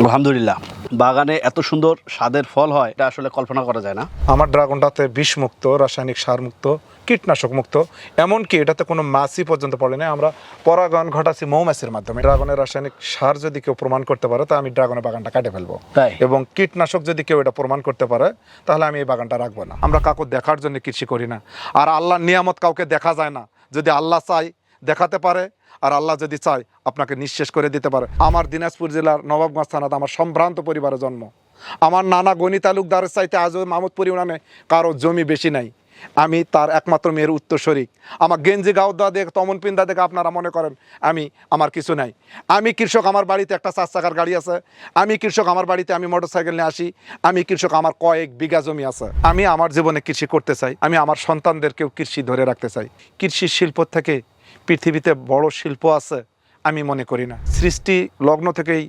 আলহামদুলিল্লাহ। বাগানে এত সুন্দর স্বাদের ফল হয় এটা আসলে কল্পনা করা যায় না। আমার ড্রাগনটাতে বিষমুক্ত রাসায়নিক সার মুক্ত কীটনাশক মুক্ত এমনকি এটাতে কোনো মাছি পর্যন্ত পড়ে না আমরা পরাগন ঘটাচ্ছি মৌমাছির মাধ্যমে। ড্রাগনের রাসায়নিক সার যদি কেউ প্রমাণ করতে পারে তা আমি ড্রাগনের বাগানটা কাটে ফেলব। তাই? এবং কীটনাশক যদি কেউ এটা প্রমাণ করতে পারে তাহলে আমি এই বাগানটা রাখব না। আমরা কাউকে দেখার জন্য কৃষি করি না। আর আল্লাহর নিয়ামত কাউকে দেখা যায় না। যদি আল্লাহ চাই দেখাতে পারে আর আল্লাহ যদি চায়, আপনাকে নিঃশেষ করে দিতে পারে। আমার দিনাজপুর জেলার নবাবগঞ্জ থানাতে আমার সম্ভ্রান্ত পরিবারের জন্ম। আমার নানা গণি তালুকদারের চাইতে আজও মাহমুদপুর ইউনিয়নে কারও জমি বেশি নাই। আমি তার একমাত্র মেয়ের উত্তরস্বরী। আমার গেঞ্জি গাউদা দেখে, তমন পিন্দা দেখে, আপনারা মনে করেন, আমি, আমার কিছু নাই। আমি কৃষক, আমার বাড়িতে একটা চার চাকার গাড়ি আছে। আমি কৃষক, আমার বাড়িতে আমি মোটর সাইকেল নিয়ে আসি। আমি কৃষক, আমার কয়েক বিঘা জমি আছে। আমি আমার জীবনে কৃষি করতে চাই। আমি আমার সন্তানদেরকেও কৃষি ধরে রাখতে চাই। কৃষি শিল্প থেকে পৃথিবীতে বড় শিল্প আছে, আমি মনে করি না। সৃষ্টি লগ্ন থেকেই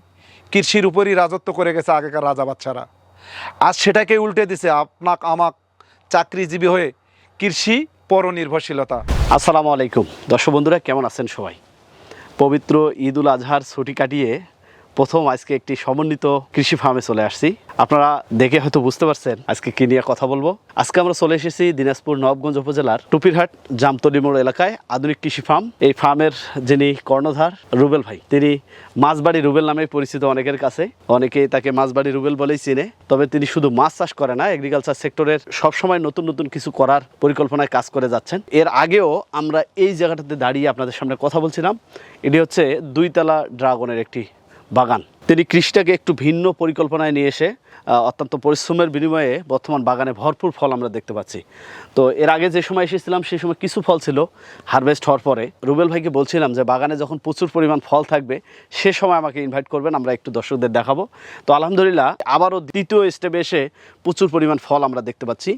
কৃষির উপরই রাজত্ব করে গেছে আগেকার রাজা বাচ্চারা। আজ সেটাকে উল্টে দিছে আপনাক আমাক চাকরিজীবী হয়ে কৃষি পরনির্ভরশীলতা। আসসালামু আলাইকুম। দর্শক বন্ধুরা, কেমন আছেন সবাই? পবিত্র ঈদুল আজহার ছুটি কাটিয়ে প্রথম আজকে একটি সমন্বিত কৃষি ফার্মে চলে আসছি। আপনারা দেখে হয়তো বুঝতে পারছেন আজকে কি নিয়ে কথা বলব। আজকে আমরা চলে এসেছি দিনাজপুর নবগঞ্জ উপজেলার টুপিরহাট জামতলি মোড় এলাকায় আধুনিক কৃষি ফার্ম। এই ফার্মের যিনি কর্ণধার রুবেল ভাই, তিনি মাছবাড়ি রুবেল নামে পরিচিত অনেকের কাছে। অনেকেই তাকে মাছবাড়ি রুবেল বলেই চিনে, তবে তিনি শুধু মাছ চাষ করে না এগ্রিকালচার সেক্টরের সবসময় নতুন নতুন কিছু করার পরিকল্পনায় কাজ করে যাচ্ছেন। এর আগেও আমরা এই জায়গাটাতে দাঁড়িয়ে আপনাদের সামনে কথা বলছিলাম। এটি হচ্ছে দুইতলা ড্রাগনের একটি বাগান। তিনি কৃষিটাকে একটু ভিন্ন পরিকল্পনায় নিয়ে এসে অত্যন্ত পরিশ্রমের বিনিময়ে বর্তমান বাগানে ভরপুর ফল আমরা দেখতে পাচ্ছি। তো এর আগে যে সময় এসেছিলাম, সেই সময় কিছু ফল ছিল হারভেস্ট হওয়ার পরে। রুবেল ভাইকে বলছিলাম যে, বাগানে যখন প্রচুর পরিমাণ ফল থাকবে, সে সময় আমাকে ইনভাইট করবেন, আমরা একটু দর্শকদের দেখাবো। তো আলহামদুলিল্লাহ, আবারও দ্বিতীয় স্টেপে এসে প্রচুর পরিমাণ ফল আমরা দেখতে পাচ্ছি।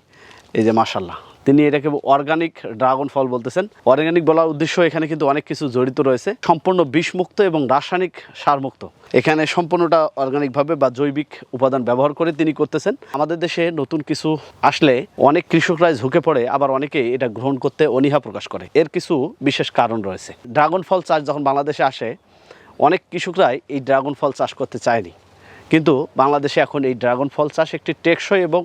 এই যে মাশাল্লাহ তিনি এটাকে অর্গানিক ড্রাগন ফল বলতেছেন। অর্গানিক বলার উদ্দেশ্য এখানে কিন্তু অনেক কিছু জড়িত রয়েছে। সম্পূর্ণ বিষমুক্ত এবং রাসায়নিক সারমুক্ত। এখানে সম্পূর্ণটা অর্গানিকভাবে বা জৈবিক উপাদান ব্যবহার করে তিনি করতেছেন। আমাদের দেশে নতুন কিছু আসলে অনেক কৃষকরাই ঝুঁকে পড়ে, আবার অনেকে এটা গ্রহণ করতে অনীহা প্রকাশ করে। এর কিছু বিশেষ কারণ রয়েছে। ড্রাগন ফল চাষ যখন বাংলাদেশে আসে, অনেক কৃষকরাই এই ড্রাগন ফল চাষ করতে চায়নি। কিন্তু বাংলাদেশে এখন এই ড্রাগন ফল চাষ একটি টেকসই এবং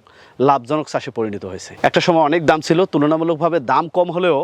লাভজনক চাষে পরিণত হয়েছে। একটা সময় অনেক দাম ছিল, তুলনামূলকভাবে দাম কম হলেও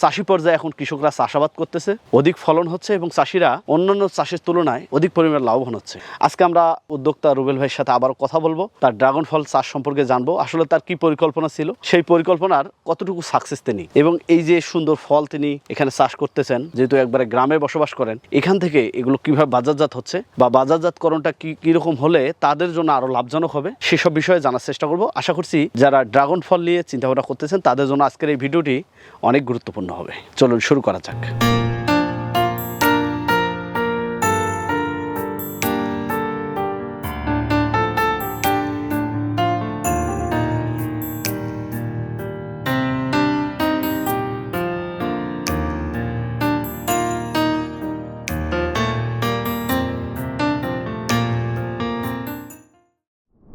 চাষি পর্যায়ে এখন কৃষকরা চাষাবাদ করতেছে। অধিক ফলন হচ্ছে এবং চাষিরা অন্যান্য চাষের তুলনায় অধিক পরিমাণে লাভবান হচ্ছে। আজকে আমরা উদ্যোক্তা রুবেল ভাইয়ের সাথে আবার কথা বলব। তার ড্রাগন ফল চাষ সম্পর্কে জানব। আসলে তার কি পরিকল্পনা ছিল? সেই পরিকল্পনার কতটুকু সাকসেস তিনি? এবং এই যে সুন্দর ফল তিনি এখানে চাষ করতেছেন, যেহেতু একবারে গ্রামে বসবাস করেন, এখান থেকে এগুলো কীভাবে বাজারজাত হচ্ছে বা বাজারজাতকরণটা কি, কীরকম হলে তাদের জন্য আরও লাভজনক হবে, সেসব বিষয়ে জানার চেষ্টা করব। আশা করছি যারা ড্রাগন ফল নিয়ে চিন্তাভাবনা করতেছেন, তাদের জন্য আজকের এই ভিডিওটি অনেক গুরুত্বপূর্ণ। হবে। চলুন শুরু করা যাক।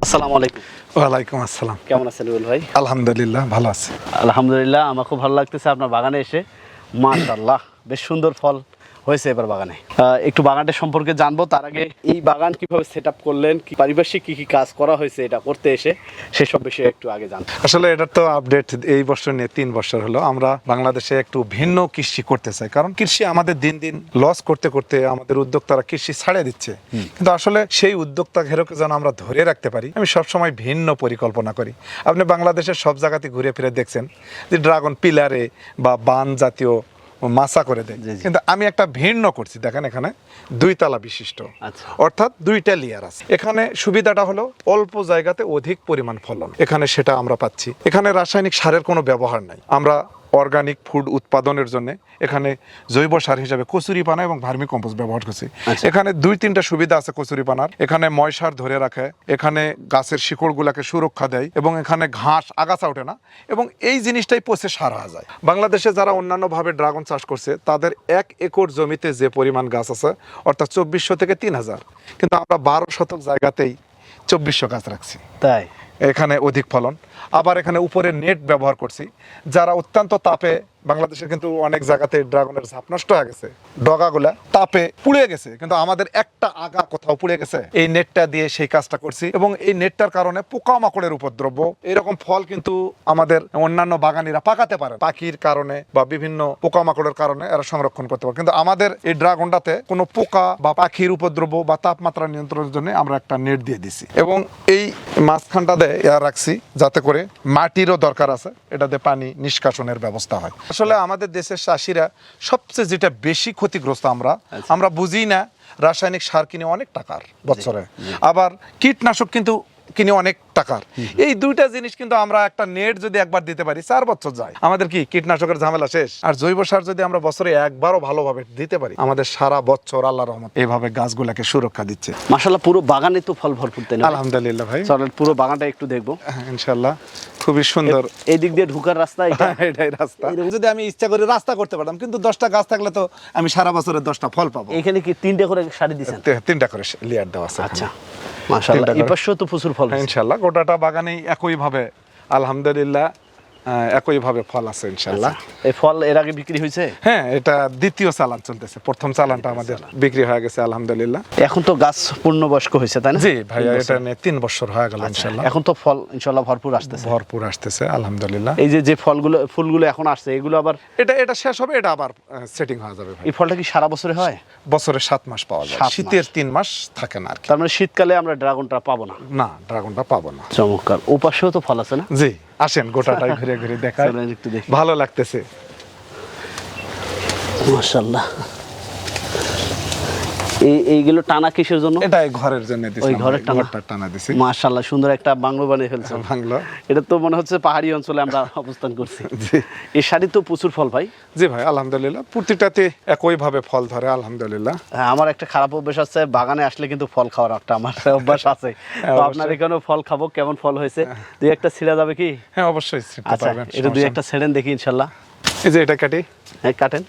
আসসালামু আলাইকুম। ওয়ালাইকুম আসসালাম। কেমন আছেন রুল ভাই? আলহামদুলিল্লাহ ভালো আছে। আলহামদুলিল্লাহ আমার খুব ভালো লাগতেছে আপনার বাগানে এসে। মাশাল্লাহ বেশ সুন্দর ফল। হয়েছে এবার বাগানে। একটু বাগানটা সম্পর্কে জানব। তার আগে এই বাগান কীভাবে সেট আপ করলেন কি পারিপার্শ্বিক কি কি কাজ করা হয়েছে এটা করতে এসে সেসব বিষয়ে একটু আগে জানব। আসলে এটার তো আপডেট এই বছর নিয়ে তিন বছর হলো। আমরা বাংলাদেশে একটু ভিন্ন কৃষি করতে চাই। কারণ কৃষি আমাদের দিন দিন লস করতে করতে আমাদের উদ্যোক্তারা কৃষি ছাড়ে দিচ্ছে। কিন্তু আসলে সেই উদ্যোক্তা ঘেরোকে যেন আমরা ধরে রাখতে পারি আমি সবসময় ভিন্ন পরিকল্পনা করি। আপনি বাংলাদেশের সব জায়গাতে ঘুরে ফিরে দেখছেন যে ড্রাগন পিলারে বা বান জাতীয় মাছা করে দেয়। কিন্তু আমি একটা ভিন্ন করছি দেখেন এখানে দুই তালা বিশিষ্ট। আচ্ছা। অর্থাৎ দুইটা লেয়ার আছে। এখানে সুবিধাটা হলো অল্প জায়গাতে অধিক পরিমাণ ফলন। এখানে সেটা আমরা পাচ্ছি। এখানে রাসায়নিক সারের কোনো ব্যবহার নাই। আমরা অর্গানিক ফুড উৎপাদনের জন্য এখানে জৈব সার হিসাবে কচুরি পানা এবং ভার্মি কম্পোস্ট ব্যবহার করছি। আচ্ছা। এখানে দুই তিনটা সুবিধা আছে কচুরি পানার। এখানে ময়সার ধরে রাখে এখানে গাছের শিকড়গুলাকে সুরক্ষা দেয় এবং এখানে ঘাস আগাছা ওঠে না এবং এই জিনিসটাই পচে সার হওয়া যায়। বাংলাদেশে যারা অন্যান্যভাবে ড্রাগন চাষ করছে তাদের এক একর জমিতে যে পরিমাণ গাছ আছে অর্থাৎ চব্বিশশো থেকে তিন হাজার। কিন্তু আমরা বারো শতক জায়গাতেই চব্বিশশো গাছ রাখছি। তাই? এখানে অধিক ফলন। আবার এখানে উপরে নেট ব্যবহার করছি। যারা অত্যন্ত তাপে বাংলাদেশের কিন্তু অনেক জায়গাতে ড্রাগনের ঝাপ নষ্ট হয়ে গেছে। ডগাগুলা তাপে পুড়ে গেছে, কিন্তু আমাদের একটা আগা কোথাও পুড়ে গেছে। এই নেটটা দিয়ে সেই কাজটা করছি এবং এই নেটটার কারণে পোকামাকড়ের উপদ্রব্য, এরকম ফল কিন্তু আমাদের অন্যান্য বাগানিরা পাকাতে পারে পাখির কারণে বা বিভিন্ন পোকামাকড়ের কারণে এরা সংরক্ষণ করতে পারে কিন্তু আমাদের এই ড্রাগনটাতে কোনো পোকা বা পাখির উপদ্রব্য বা তাপমাত্রা নিয়ন্ত্রণের জন্য আমরা একটা নেট দিয়ে দিছি। এবং এই মাঝখানটাতে রাখছি যাতে করে মাটিরও দরকার আছে, এটাতে পানি নিষ্কাশনের ব্যবস্থা হয়। আসলে আমাদের দেশের চাষিরা সবচেয়ে যেটা বেশি ক্ষতিগ্রস্ত আমরা আমরা বুঝি না রাসায়নিক সার কিনে অনেক টাকার বছরে। আবার কীটনাশক কিন্তু কিনে অনেক টাকার। এই দুইটা জিনিস কিন্তু আমরা একটা নেট যদি একবার দিতে পারি চার বছর যায়। আমাদের কি কীটনাশকের ঝামেলা শেষ? আর জৈব সার যদি আমরা বছরে একবারও ভালোভাবে দিতে পারি আমাদের সারা বছর আল্লাহ রহমত এইভাবে গাছগুলাকে সুরক্ষা দিচ্ছে। মাসাল্লাহ পুরো বাগানে তো ফল ভরপুর আলহামদুলিল্লাহ ভাই। চলেন পুরো বাগানটা একটু দেখব। হ্যাঁ, ইনশাল্লাহ খুবই সুন্দর। এই দিক দিয়ে ঢুকার রাস্তা এটা? এটাই রাস্তা। যদি আমি ইচ্ছা করে রাস্তা করতে পারতাম কিন্তু দশটা গাছ থাকলে তো আমি সারা বছরের দশটা ফল পাবো। এখানে কি তিনটে করে শাড়ি দিচ্ছেন তিনটা করে লেয়ার দেওয়া আছে আচ্ছা মাশাআল্লাহ। এই পাশেও তো প্রচুর ফল ইনশাআল্লাহ। বাগানে গোটাটা বাগানেই একইভাবে আলহামদুলিল্লাহ। আহ, একইভাবে ফল আছে ইনশাল্লাহ এই ফল এর আগে বিক্রি হয়েছে? হ্যাঁ এটা দ্বিতীয় চালান চলতেছে। প্রথম চালানটা আমাদের বিক্রি হয়ে গেছে আলহামদুলিল্লাহ। এখন তো গাছ পূর্ণবয়স্ক হয়েছে তাই না? জি ভাইয়া এটা নিয়ে তিন বছর হয়ে গেল আচ্ছা, ইনশাল্লাহ এখন তো ফল ইনশাল্লাহ ভরপুর আসতেছে। ভরপুর আসতেছে আলহামদুলিল্লাহ। এই যে যে ফলগুলো ফুলগুলো এখন আসছে এগুলো আবার এটা এটা শেষ হবে এটা আবার সেটিং হয়ে যাবে ভাই। এই ফলটা কি সারা বছরে হয়? বছরে সাত মাস পাওয়া যায়। শীতের তিন মাস থাকে না আর তার মানে শীতকালে আমরা ড্রাগনটা পাবো না? না ড্রাগনটা পাবো না। চমৎকার। ও পাশেও তো ফল আছে না? জি। আসেন গোটাটাই ঘুরে ঘুরে দেখি। ভালো লাগতেছে। মাশাআল্লাহ। এই এইগুলো টানা কিসের জন্য? এটা ঘরের জন্য দিছি ওই ঘরের টানা? টানা দিছি। মাশাআল্লাহ সুন্দর একটা বাংলো বানিয়ে ফেলছে। বাংলো। এটা তো মনে হচ্ছে পাহাড়ি অঞ্চলে আমরা অবস্থান করছি। এই শাড়ি তো প্রচুর ফল ভাই। জি ভাই আলহামদুলিল্লাহ। প্রতিটাতে একইভাবে ফল ধরে আলহামদুলিল্লাহ। হ্যাঁ আমার একটা খারাপ অভ্যাস আছে বাগানে আসলে কিন্তু ফল খাওয়ার একটা আমার অভ্যাস আছে। তো আপনার এখানেও ফল খাব কেমন ফল হয়েছে? দুই একটা ছিঁড়া যাবে কি? হ্যাঁ অবশ্যই আচ্ছা এটা দুই একটা ছেড়েন দেখি ইনশাল্লাহ এই যে এটা কাটি। হ্যাঁ কাটেন।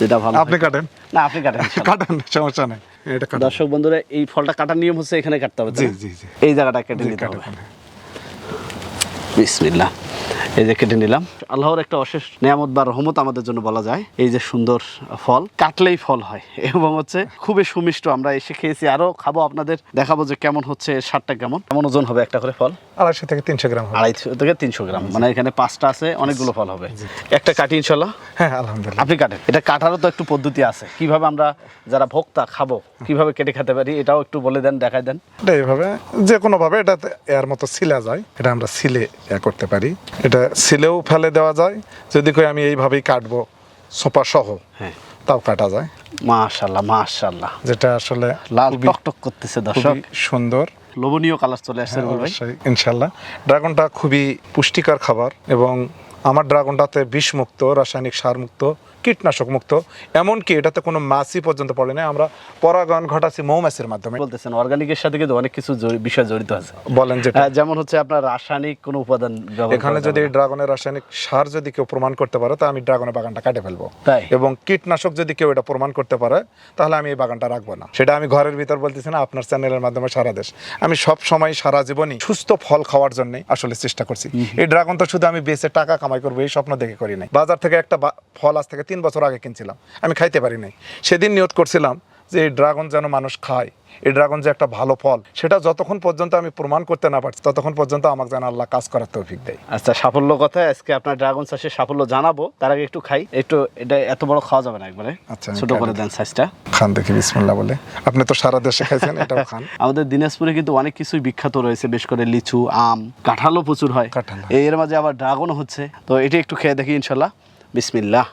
যেটা ভালো আপনি কাটেন। না আপনি কাটেন কাটান সমস্যা নেই। এটা দর্শক বন্ধুরা এই ফলটা কাটার নিয়ম হচ্ছে এখানে কাটতে হবে জি জি জি। এই জায়গাটা কেটে নিতে হবে। বিসমিল্লাহ। এই যে কেটে নিলাম। আল্লাহর একটা অশেষ নিয়ামত বা রহমত আমাদের জন্য বলা যায়। এই যে সুন্দর ফল কাটলেই ফল হয়। এবং হচ্ছে খুবই সুমিষ্ট আমরা এসে খেয়েছি আরও খাব আপনাদের দেখাবো যে কেমন হচ্ছে স্বাদটা কেমন। কেমন ওজন হবে একটা করে ফল? আড়াইশো থেকে তিনশো গ্রাম আড়াইশো থেকে তিনশো গ্রাম মানে এখানে পাঁচটা আছে অনেকগুলো ফল হবে। একটা কাটি ইনশাল্লাহ হ্যাঁ আলহামদুলিল্লাহ। আপনি কাটেন। এটা কাটারও তো একটু পদ্ধতি আছে। কীভাবে আমরা যারা ভোক্তা খাব কীভাবে কেটে খেতে পারি এটাও একটু বলে দেন দেখাই দেন। এটা এইভাবে যে কোনোভাবে এটা এর মতো সিলা যায় এটা আমরা সিলে করতে পারি। এটা সিলেও ফেলে দেওয়া যায়। যদি কই আমি এইভাবেই কাটবো সোপা সহ হ্যাঁ। তাও কাটা যায়। মাশাল্লাহ মাশাল্লাহ। যেটা আসলে লাল টকটক করতেছে দর্শক। সুন্দর। লোভনীয় কালার চলে আসছে হ্যাঁ, ভাই। ইনশাল্লাহ। ড্রাগনটা খুবই পুষ্টিকর খাবার এবং আমার ড্রাগনটাতে বিষমুক্ত রাসায়নিক সার মুক্ত কীটনাশক মুক্ত। এমনকি এটাতে কোনো মাছি পর্যন্ত পড়ে না আমরা পরাগায়ন ঘটাচ্ছি মৌমাছির মাধ্যমে। বলতেছেন অর্গানিকের সাথে কিন্তু অনেক কিছু বিষয় জড়িত আছে। বলেন হ্যাঁ, যেমন হচ্ছে আপনার রাসায়নিক কোনো উপাদান এখানে যদি ড্রাগনের রাসায়নিক সার যদি কেউ প্রমাণ করতে পারে তা আমি ড্রাগনের বাগানটা কাটে ফেলব। তাই? এবং কীটনাশক যদি কেউ এটা প্রমাণ করতে পারে তাহলে আমি এই বাগানটা রাখব না। সেটা আমি ঘরের ভিতর বলতেছি না আপনার চ্যানেলের মাধ্যমে সারা দেশ। আমি সব সময় সারা জীবনই সুস্থ ফল খাওয়ার জন্য আসলে চেষ্টা করছি। এই ড্রাগন তো শুধু আমি বেঁচে টাকা কামাই করব এই স্বপ্ন দেখে করি নাই। বাজার থেকে একটা ফল আজ থেকে তিন বছর আগে কিনছিলাম। আমি খাইতে পারি নাই। সেদিন নিয়ত করছিলাম যে এই ড্রাগন যেন মানুষ খায় এই ড্রাগন যে একটা ভালো ফল সেটা যতক্ষণ পর্যন্ত আমি প্রমাণ করতে না পারছি ততক্ষণ পর্যন্ত আমাকে যেন আল্লাহ কাজ করার তৌফিক দেয়। আচ্ছা সাফল্য কথা আজকে আপনার ড্রাগন চাষের সাফল্য জানাব তার আগে একটু খাই। একটু এটা এত বড় খাওয়া যাবে না একবারে। আচ্ছা, ছোট করে দেন সাইজটা খান দেখি বিসমিল্লাহ বলে। আপনি তো সারা দেশে খাইছেন এটাও খান। আমাদের দিনাজপুরে কিন্তু অনেক কিছুই বিখ্যাত রয়েছে বেশ করে লিচু আম কাঁঠালও প্রচুর হয়। কাঁঠাল। এর মাঝে আবার ড্রাগনও হচ্ছে। তো এটা একটু খেয়ে দেখি ইনশাল্লাহ। বিসমিল্লাহ।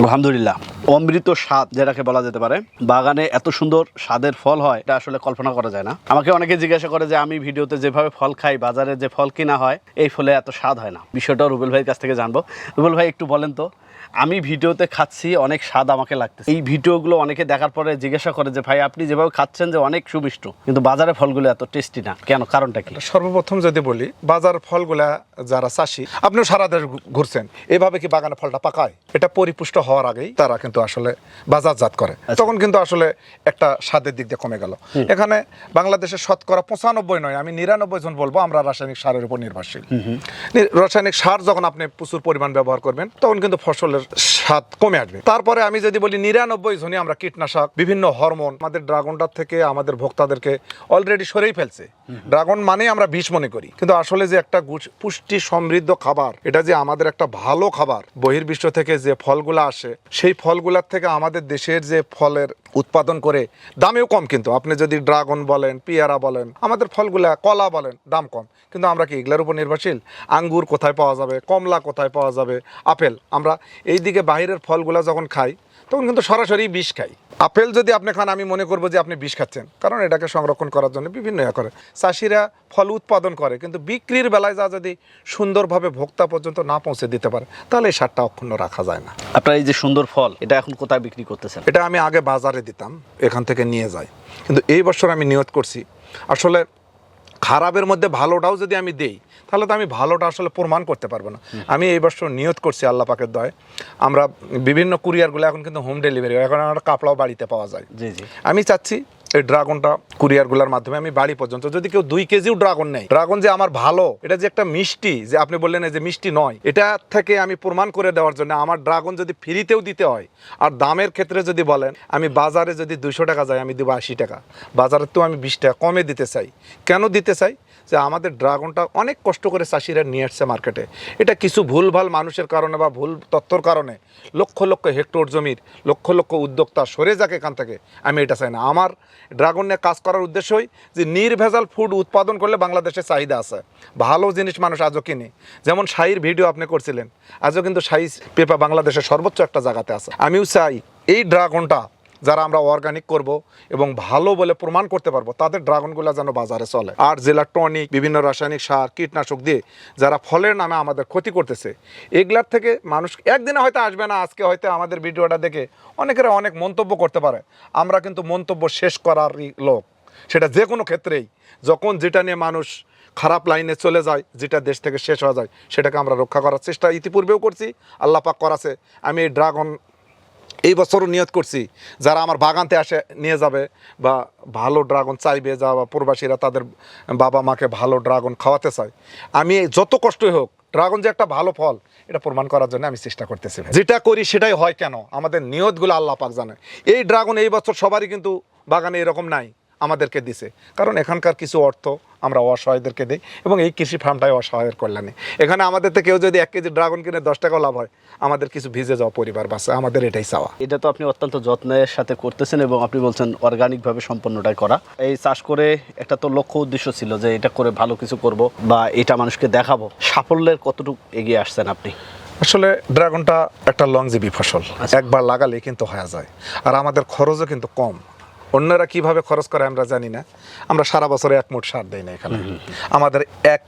আলহামদুলিল্লাহ। অমৃত স্বাদ যেটাকে বলা যেতে পারে, বাগানে এত সুন্দর স্বাদের ফল হয়, এটা আসলে কল্পনা করা যায় না। আমাকে অনেকে জিজ্ঞাসা করে যে আমি ভিডিওতে যেভাবে ফল খাই, বাজারে যে ফল কিনা হয়, এই ফলে এত স্বাদ হয় না। বিষয়টা রুবেল ভাইয়ের কাছ থেকে জানব। রুবেল ভাই, একটু বলেন তো আমি ভিডিওতে খাচ্ছি অনেক স্বাদ আমাকে লাগতেছে। এই ভিডিওগুলো অনেকে দেখার পরে জিজ্ঞাসা করে যে ভাই আপনি যেভাবে খাচ্ছেন যে অনেক সুমিষ্ট কিন্তু বাজারে ফলগুলো এত টেস্টি না কেন? কারণটা কি? সর্বপ্রথম যদি বলি বাজার ফলগুলা যারা চাষি আপনিও সারা দেশ ঘুরছেন এভাবে কি বাগানে ফলটা পাকায়? এটা পরিপুষ্ট হওয়ার আগেই তারা কিন্তু আসলে বাজারজাত করে। তখন কিন্তু আসলে একটা স্বাদের দিক দিয়ে কমে গেল। এখানে বাংলাদেশের শতকরা পঁচানব্বই নয় আমি নিরানব্বই জন বলব আমরা রাসায়নিক সারের উপর নির্ভরশীল। রাসায়নিক সার যখন আপনি প্রচুর পরিমাণ ব্যবহার করবেন তখন কিন্তু ফসলের স্বাদ কমে আসবে। তারপরে আমি যদি বলি নিরানব্বই জনই আমরা কীটনাশক, বিভিন্ন হরমোন, আমাদের ড্রাগনটার থেকে আমাদের ভোক্তাদেরকে অলরেডি সরেই ফেলছে। ড্রাগন মানে আমরা বিষ মনে করি। কিন্তু আসলে যে একটা পুষ্টি সমৃদ্ধ খাবার, এটা যে আমাদের একটা ভালো খাবার, বহির্বিশ্ব থেকে যে ফলগুলো আসে, সেই ফলগুলোর থেকে আমাদের দেশের যে ফলের উৎপাদন করে দামেও কম কিন্তু। আপনি যদি ড্রাগন বলেন, পিয়ারা বলেন, আমাদের ফলগুলা, কলা বলেন, দাম কম। কিন্তু আমরা কি এগুলোর উপর নির্ভরশীল? আঙ্গুর কোথায় পাওয়া যাবে? কমলা কোথায় পাওয়া যাবে? আপেল, আমরা এই দিকে বাইরের ফলগুলা যখন খাই তখন কিন্তু সরাসরি বিষ খাই। আপেল যদি আপনি খান আমি মনে করব যে আপনি বিষ খাচ্ছেন। কারণ এটাকে সংরক্ষণ করার জন্য বিভিন্ন ইয়ে করে। চাষিরা ফল উৎপাদন করে কিন্তু বিক্রির বেলায় যা যদি সুন্দরভাবে ভোক্তা পর্যন্ত না পৌঁছে দিতে পারে তাহলে এই সারটা অক্ষুণ্ণ রাখা যায় না। আপনার এই যে সুন্দর ফল এটা এখন কোথায় বিক্রি করতেছেন? এটা আমি আগে বাজারে দিতাম এখান থেকে নিয়ে যাই। কিন্তু এই বছর আমি নিয়ত করছি আসলে খারাপের মধ্যে ভালোটাও যদি আমি দেই তাহলে তো আমি ভালোটা আসলে প্রমাণ করতে পারব না। আমি এই বছর নিয়ত করছি আল্লাহ পাকের দয় আমরা বিভিন্ন কুরিয়ারগুলো এখন কিন্তু হোম ডেলিভারি এখন আমরা কাপড়াও বাড়িতে পাওয়া যায়। জি জি। আমি চাচ্ছি এই ড্রাগনটা কুরিয়ারগুলোর মাধ্যমে আমি বাড়ি পর্যন্ত, যদি কেউ দুই কেজিও ড্রাগন নেয়, ড্রাগন যে আমার ভালো, এটা যে একটা মিষ্টি, যে আপনি বললেন যে মিষ্টি নয়, এটা থেকে আমি প্রমাণ করে দেওয়ার জন্য আমার ড্রাগন যদি ফ্রিতেও দিতে হয়, আর দামের ক্ষেত্রে যদি বলেন, আমি বাজারে যদি দুশো টাকা যাই, আমি দেবো আশি টাকা। বাজারের তো আমি বিশ টাকা কমে দিতে চাই। কেন দিতে চাই? যে আমাদের ড্রাগনটা অনেক কষ্ট করে চাষিরা নিয়ে আসছে মার্কেটে। এটা কিছু ভুলভাল মানুষের কারণে বা ভুল তথ্যর কারণে লক্ষ লক্ষ হেক্টর জমির, লক্ষ লক্ষ উদ্যোক্তা সরে যাক এখান থেকে, আমি এটা চাই না। আমার ড্রাগন নিয়ে কাজ করার উদ্দেশ্যই যে নির্ভেজাল ফুড উৎপাদন করলে বাংলাদেশে চাহিদা আছে। ভালো জিনিস মানুষ আজও কিনে। যেমন শাহির ভিডিও আপনি করছিলেন, আজও কিন্তু শাহি পেপা বাংলাদেশের সর্বোচ্চ একটা জায়গাতে আছে। আমিও চাই এই ড্রাগনটা যারা আমরা অর্গানিক করব এবং ভালো বলে প্রমাণ করতে পারব, তাদের ড্রাগনগুলো যেন বাজারে চলে। আর জেলা টনিক, বিভিন্ন রাসায়নিক সার, কীটনাশক দিয়ে যারা ফলের নামে আমাদের ক্ষতি করতেছে, এগুলার থেকে মানুষ একদিনে হয়তো আসবে না, আজকে হয়তো আমাদের ভিডিওটা দেখে অনেকেরা অনেক মন্তব্য করতে পারে। আমরা কিন্তু মন্তব্য শেষ করারই লোক। সেটা যে কোনো ক্ষেত্রেই, যখন যেটা নিয়ে মানুষ খারাপ লাইনে চলে যায়, যেটা দেশ থেকে শেষ হয়ে যায়, সেটাকে আমরা রক্ষা করার চেষ্টা ইতিপূর্বেও করছি, আল্লাহ পাক করাছে। আমি এই ড্রাগন এই বছরও নিয়ত করছি, যারা আমার বাগানতে আসে নিয়ে যাবে বা ভালো ড্রাগন চাইবে যা বা প্রবাসীরা তাদের বাবা মাকে ভালো ড্রাগন খাওয়াতে চায়। আমি যত কষ্টই হোক, ড্রাগন যে একটা ভালো ফল, এটা প্রমাণ করার জন্য আমি চেষ্টা করতেছি। যেটা করি সেটাই হয় কেন? আমাদের নিয়তগুলো আল্লাহ পাক জানে। এই ড্রাগন এই বছর সবারই কিন্তু বাগানে এরকম নাই, আমাদেরকে দিছে। কারণ এখানকার কিছু অর্থ আমরা অসহায়দেরকে দিই এবং এই কৃষি ফার্মটাই অসহায়ের কল্যাণে। এখানে আমাদের থেকে কেউ যদি এক কেজি ড্রাগন কিনে দশ টাকা লাভ হয় আমাদের কিছু ভিজে যাওয়া পরিবার বাঁচে আমাদের এটাই চাওয়া। এটা তো আপনি অত্যন্ত যত্নের সাথে করতেছেন এবং আপনি বলছেন অর্গানিকভাবে সম্পন্নটাই করা। এই চাষ করে একটা তো লক্ষ্য উদ্দেশ্য ছিল যে এটা করে ভালো কিছু করব বা এটা মানুষকে দেখাবো। সাফল্যের কতটুকু এগিয়ে আসছেন আপনি? আসলে ড্রাগনটা একটা লংজিবি ফসল। একবার লাগালে কিন্তু হয়ে যায়। আর আমাদের খরচও কিন্তু কম। অন্যরা কীভাবে খরচ করে আমরা জানি না। আমরা সারা বছরে এক মুঠ সার দেই না এখানে। আমাদের এক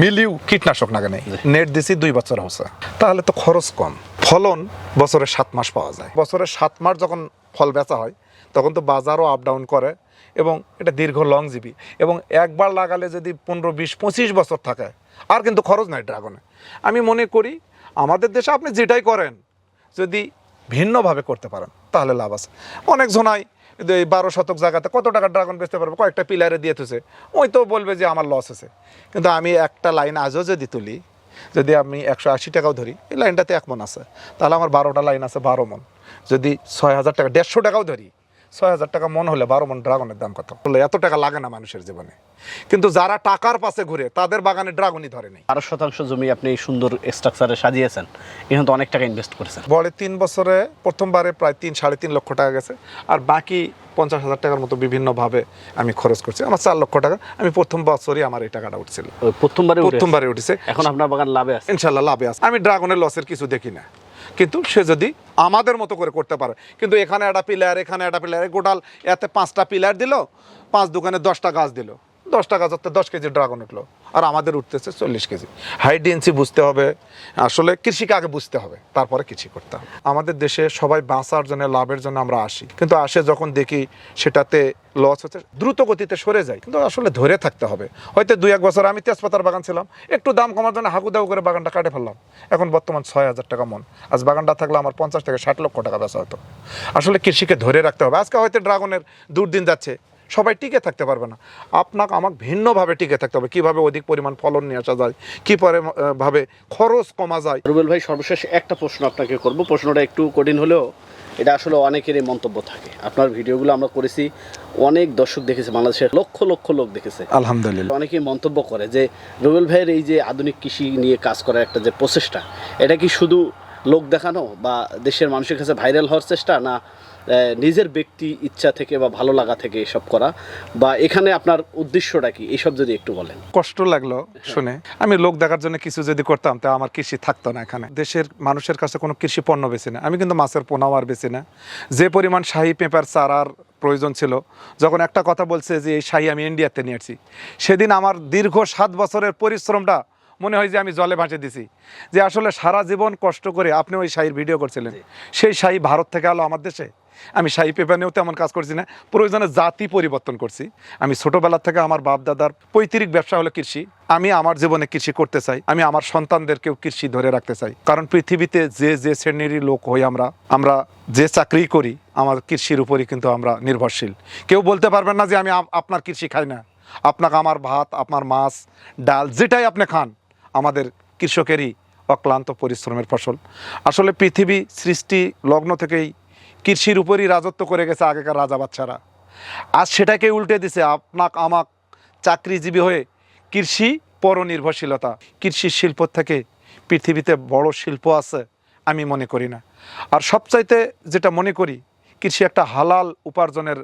মিলিও কীটনাশক নাগে নেই নেট দিছি দুই বছর হচ্ছে। তাহলে তো খরচ কম। ফলন বছরে সাত মাস পাওয়া যায়। বছরের সাত মাস যখন ফল বেচা হয় তখন তো বাজারও আপ ডাউন করে এবং এটা দীর্ঘ লংজিবি এবং একবার লাগালে যদি পনেরো বিশ পঁচিশ বছর থাকে আর কিন্তু খরচ নাই ড্রাগনে। আমি মনে করি আমাদের দেশে আপনি যেটাই করেন যদি ভিন্নভাবে করতে পারেন তাহলে লাভ আছে। অনেক জনাই এই বারো শতক জায়গাতে কত টাকা ড্রাগন বেচতে পারব? কয়েকটা পিলারে দিয়ে তুছে ওই তো বলবে যে আমার লস আছে। কিন্তু আমি একটা লাইন আজও যদি তুলি, যদি আমি একশো আশি টাকাও ধরি, এই লাইনটাতে এক মন আছে। তাহলে আমার বারোটা লাইন আছে বারো মন। যদি ছয় হাজার টাকা, দেড়শো টাকাও ধরি ছয় হাজার টাকা মন হলে বারো মন ড্রাগনের দাম কত? বলে এত টাকা লাগে না মানুষের জীবনে। কিন্তু যারা টাকার পাশে ঘুরে তাদের বাগানে ড্রাগনই ধরে নেই। বারো শতাংশ জমি আপনি এই সুন্দর স্ট্রাকচারে সাজিয়েছেন এখানে তো অনেক টাকা ইনভেস্ট করেছেন। বড়ে তিন বছরে প্রথমবারে প্রায় তিন সাড়ে তিন লক্ষ টাকা গেছে। আর বাকি পঞ্চাশ হাজার টাকার মতো বিভিন্নভাবে আমি খরচ করছি। আমার চার লক্ষ টাকা আমি প্রথম বছরই আমার এই টাকাটা উঠছিল। প্রথমবারে প্রথমবারে উঠেছে। এখন আপনার বাগান লাভে আছে। ইনশাল্লাহ লাভে আছে। আমি ড্রাগনের লসের কিছু দেখি না। কিন্তু সে যদি আমাদের মতো করে করতে পারে। কিন্তু এখানে একটা পিলার, এখানে একটা পিলার গোটাল এতে পাঁচটা পিলার দিল, পাঁচ দোকানে দশটা গাছ দিল। দশটা গাছ অর্থাৎ দশ কেজি ড্রাগন উঠল। আর আমাদের উঠতেছে চল্লিশ কেজি। হাই ডিএনসি বুঝতে হবে। আসলে কৃষিকে আগে বুঝতে হবে, তারপরে কৃষি করতে হবে। আমাদের দেশে সবাই বাঁচার জন্য, লাভের জন্য আমরা আসি। কিন্তু আসে যখন দেখি সেটাতে লস হচ্ছে, দ্রুত গতিতে সরে যায়। কিন্তু আসলে ধরে থাকতে হবে। হয়তো দুই, এক বছর আমি তেজপাতার বাগান ছিলাম, একটু দাম কমার জন্য হাকুদাউ করে বাগানটা কাটে ফেললাম। এখন বর্তমান ছয় হাজার টাকা মন। আজ বাগানটা থাকলে আমার পঞ্চাশ থেকে ষাট লক্ষ টাকা বেচা হতো। আসলে কৃষিকে ধরে রাখতে হবে। আজকে হয়তো ড্রাগনের দুর্দিন যাচ্ছে সবাই টিকে থাকতে পারবে না। আপনাকে আমাকে ভিন্নভাবে টিকে থাকতে হবে। কীভাবে অধিক পরিমাণ ফলন নিয়ে আসা যায়? কী পরে ভাবে খরচ কমা যায়? রুবেল ভাই সর্বশেষ একটা প্রশ্ন আপনাকে করব। প্রশ্নটা একটু কঠিন হলেও এটা আসলে অনেকেরই মন্তব্য থাকে। আপনার ভিডিওগুলো আমরা করেছি অনেক দর্শক দেখেছে বাংলাদেশের লক্ষ লক্ষ লোক দেখেছে। আলহামদুলিল্লাহ। অনেকেই মন্তব্য করে যে রুবেল ভাইয়ের এই যে আধুনিক কৃষি নিয়ে কাজ করার একটা যে প্রচেষ্টা এটা কি শুধু লোক দেখানো বা দেশের মানুষের কাছে ভাইরাল হওয়ার চেষ্টা না নিজের ব্যক্তি ইচ্ছা থেকে বা ভালো লাগা থেকে এসব করা। বা এখানে আপনার উদ্দেশ্যটা কি? এইসব যদি একটু বলেন। কষ্ট লাগল শুনে। আমি লোক দেখার জন্য কিছু যদি করতাম তা আমার কৃষি থাকতো না এখানে। দেশের মানুষের কাছে কোনো কৃষি পণ্য বেশি না। আমি কিন্তু মাছের পোনাও আর বেশি না। যে পরিমাণ শাহি পেঁপার চারার প্রয়োজন ছিল যখন একটা কথা বলছে যে এই শাহি আমি ইন্ডিয়াতে নিয়ে আসছি। সেদিন আমার দীর্ঘ সাত বছরের পরিশ্রমটা মনে হয় যে আমি জলে ভাসে দিছি। যে আসলে সারা জীবন কষ্ট করে আপনি ওই শাহির ভিডিও করছিলেন। সেই শাহি ভারত থেকে আলো আমার দেশে? আমি শাহি পেপার নিয়েও তেমন কাজ করছি না। প্রয়োজনে জাতি পরিবর্তন করছি। আমি ছোটবেলা থেকে আমার বাপ দাদার পৈতৃক ব্যবসা হলো কৃষি। আমি আমার জীবনে কৃষি করতে চাই। আমি আমার সন্তানদেরকেও কৃষি ধরে রাখতে চাই। কারণ পৃথিবীতে যে যে শ্রেণির লোক হই আমরা আমরা যে চাকরি করি, আমার কৃষির উপরই কিন্তু আমরা নির্ভরশীল। কেউ বলতে পারবেন না যে আমি আপনার কৃষি খাই না। আপনাকে আমার ভাত, আপনার মাছ, ডাল, যেটাই আপনি খান, আমাদের কৃষকেরই অক্লান্ত পরিশ্রমের ফসল। আসলে পৃথিবী সৃষ্টি লগ্ন থেকেই কৃষির উপরই রাজত্ব করে গেছে আগেকার রাজা বাচ্চারা। আজ সেটাকে উল্টে দিছে আপনাক আমাক চাকরিজীবী হয়ে কৃষি পরনির্ভরশীলতা। কৃষি শিল্প থেকে পৃথিবীতে বড় শিল্প আছে, আমি মনে করি না। আর সবচাইতে যেটা মনে করি কৃষি একটা হালাল উপার্জনের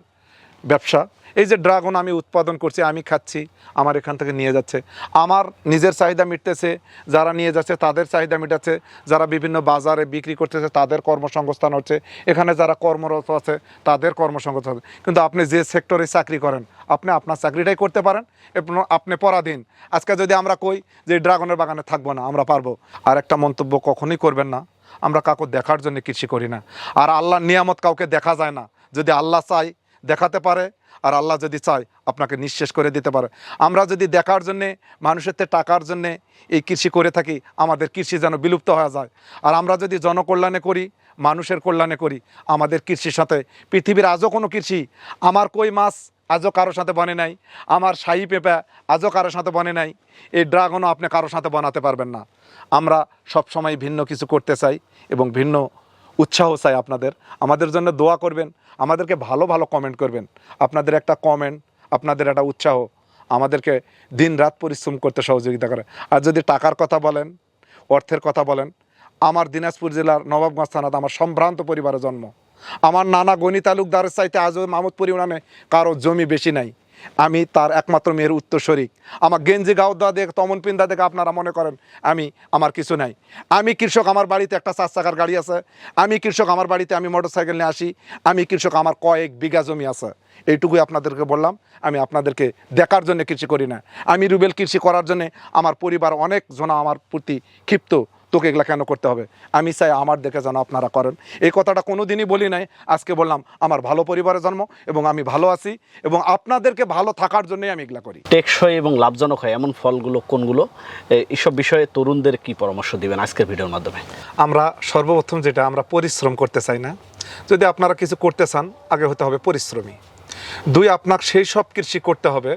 ব্যবসা। এই যে ড্রাগন আমি উৎপাদন করছি, আমি খাচ্ছি, আমার এখান থেকে নিয়ে যাচ্ছে। আমার নিজের চাহিদা মিটতেছে, যারা নিয়ে যাচ্ছে তাদের চাহিদা মিটাচ্ছে, যারা বিভিন্ন বাজারে বিক্রি করতেছে তাদের কর্মসংস্থান হচ্ছে, এখানে যারা কর্মরত আছে তাদের কর্মসংস্থান হচ্ছে। কিন্তু আপনি যে সেক্টরে চাকরি করেন, আপনি আপনার চাকরিটাই করতে পারেন, এবং আপনি পরাধীন। আজকে যদি আমরা কই যে ড্রাগনের বাগানে থাকব না, আমরা পারব। আর একটা মন্তব্য কখনোই করবেন না। আমরা কাউকে দেখার জন্য কৃষি করি না। আর আল্লাহর নিয়ামত কাউকে দেখা যায় না। যদি আল্লাহ চাই দেখাতে পারে আর আল্লাহ যদি চায় আপনাকে নিঃশেষ করে দিতে পারে। আমরা যদি দেখার জন্যে, মানুষের টাকার জন্যে এই কৃষি করে থাকি, আমাদের কৃষি যেন বিলুপ্ত হয়ে যায়। আর আমরা যদি জনকল্যাণে করি, মানুষের কল্যাণে করি, আমাদের কৃষির সাথে, পৃথিবীর আজও কোনো কৃষি, আমার কই মাছ আজও কারোর সাথে বনে নাই, আমার শাহি পেঁপা আজও কারোর সাথে বনে নাই, এই ড্রাগনও আপনি কারোর সাথে বানাতে পারবেন না। আমরা সবসময় ভিন্ন কিছু করতে চাই এবং ভিন্ন উৎসাহ চাই আপনাদের। আমাদের জন্য দোয়া করবেন। আমাদেরকে ভালো ভালো কমেন্ট করবেন। আপনাদের একটা কমেন্ট আপনাদের একটা উৎসাহ, আমাদেরকে দিন রাত পরিশ্রম করতে সহযোগিতা করে। আর যদি টাকার কথা বলেন, অর্থের কথা বলেন, আমার দিনাজপুর জেলার নবাবগঞ্জ থানাতে আমার সম্ভ্রান্ত পরিবারে জন্ম। আমার নানা গণি তালুকদারের চাইতে আজও মাহমুদপুরি নামে কারও জমি বেশি নাই। আমি তার একমাত্র মেয়ের উত্তরস্বরী আমার গেঞ্জি গাউদা দেখ, তমন পিন্দা দেখে, আপনারা মনে করেন, আমি, আমার কিছু নাই। আমি কৃষক, আমার বাড়িতে একটা চার চাকার গাড়ি আছে। আমি কৃষক, আমার বাড়িতে আমি মোটর সাইকেল নিয়ে আসি। আমি কৃষক, আমার কয়েক বিঘা জমি আছে। এইটুকুই আপনাদেরকে বললাম। আমি আপনাদেরকে দেখার জন্য কৃষি করি না। আমি রুবেল কৃষি করার জন্য আমার পরিবার অনেক জন আমার প্রতি ক্ষিপ্ত। তোকে এগুলা কেন করতে হবে? আমি চাই আমার দেখে যেন আপনারা করেন। এই কথাটা কোনো দিনই বলি নাই। আজকে বললাম আমার ভালো পরিবারের জন্ম এবং আমি ভালো আছি এবং আপনাদেরকে ভালো থাকার জন্যই আমি এগুলা করি। টেকসই এবং লাভজনক হয় এমন ফলগুলো কোনগুলো? এইসব বিষয়ে তরুণদের কি পরামর্শ দিবেন আজকের ভিডিওর মাধ্যমে? আমরা সর্বপ্রথম যেটা আমরা পরিশ্রম করতে চাই না। যদি আপনারা কিছু করতে চান আগে হতে হবে পরিশ্রমী। দুই আপনার সেই সব কৃষি করতে হবে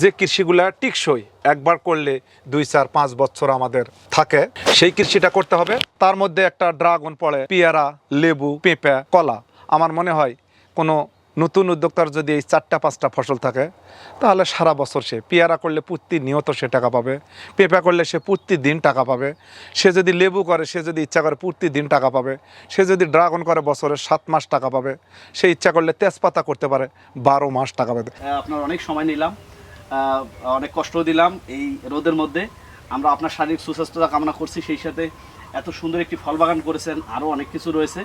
যে কৃষিগুলা টিকসই একবার করলে দুই, চার, পাঁচ বছর আমাদের থাকে, সেই কৃষিটা করতে হবে। তার মধ্যে একটা ড্রাগন পড়ে, পেয়ারা, লেবু, পেঁপে, কলা। আমার মনে হয় কোনো নতুন উদ্যোক্তার যদি এই চারটা, পাঁচটা ফসল থাকে, তাহলে সারা বছর সে পেয়ারা করলে প্রতি নিয়ত সে টাকা পাবে, পেঁপা করলে সে প্রতিদিন টাকা পাবে। সে যদি লেবু করে, সে যদি ইচ্ছা করে প্রতিদিন টাকা পাবে। সে যদি ড্রাগন করে, বছরে সাত মাস টাকা পাবে। সে ইচ্ছা করলে তেজপাতা করতে পারে, বারো মাস টাকা পাবে। আপনার অনেক সময় নিলাম। অনেক কষ্ট দিলাম এই রোদের মধ্যে। আমরা আপনার শারীরিক সুস্বাস্থ্যতা কামনা করছি, সেই সাথে এত সুন্দর একটি ফল বাগান করেছেন আরও অনেক কিছু রয়েছে।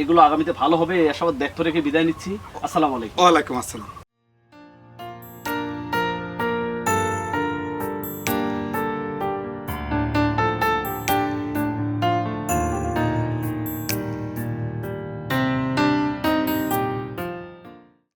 এগুলো আগামীতে ভালো হবে, এই আশাবাদ ব্যক্ত রেখে বিদায় নিচ্ছি। আসসালামু আলাইকুম। ওয়ালাইকুম আসসালাম।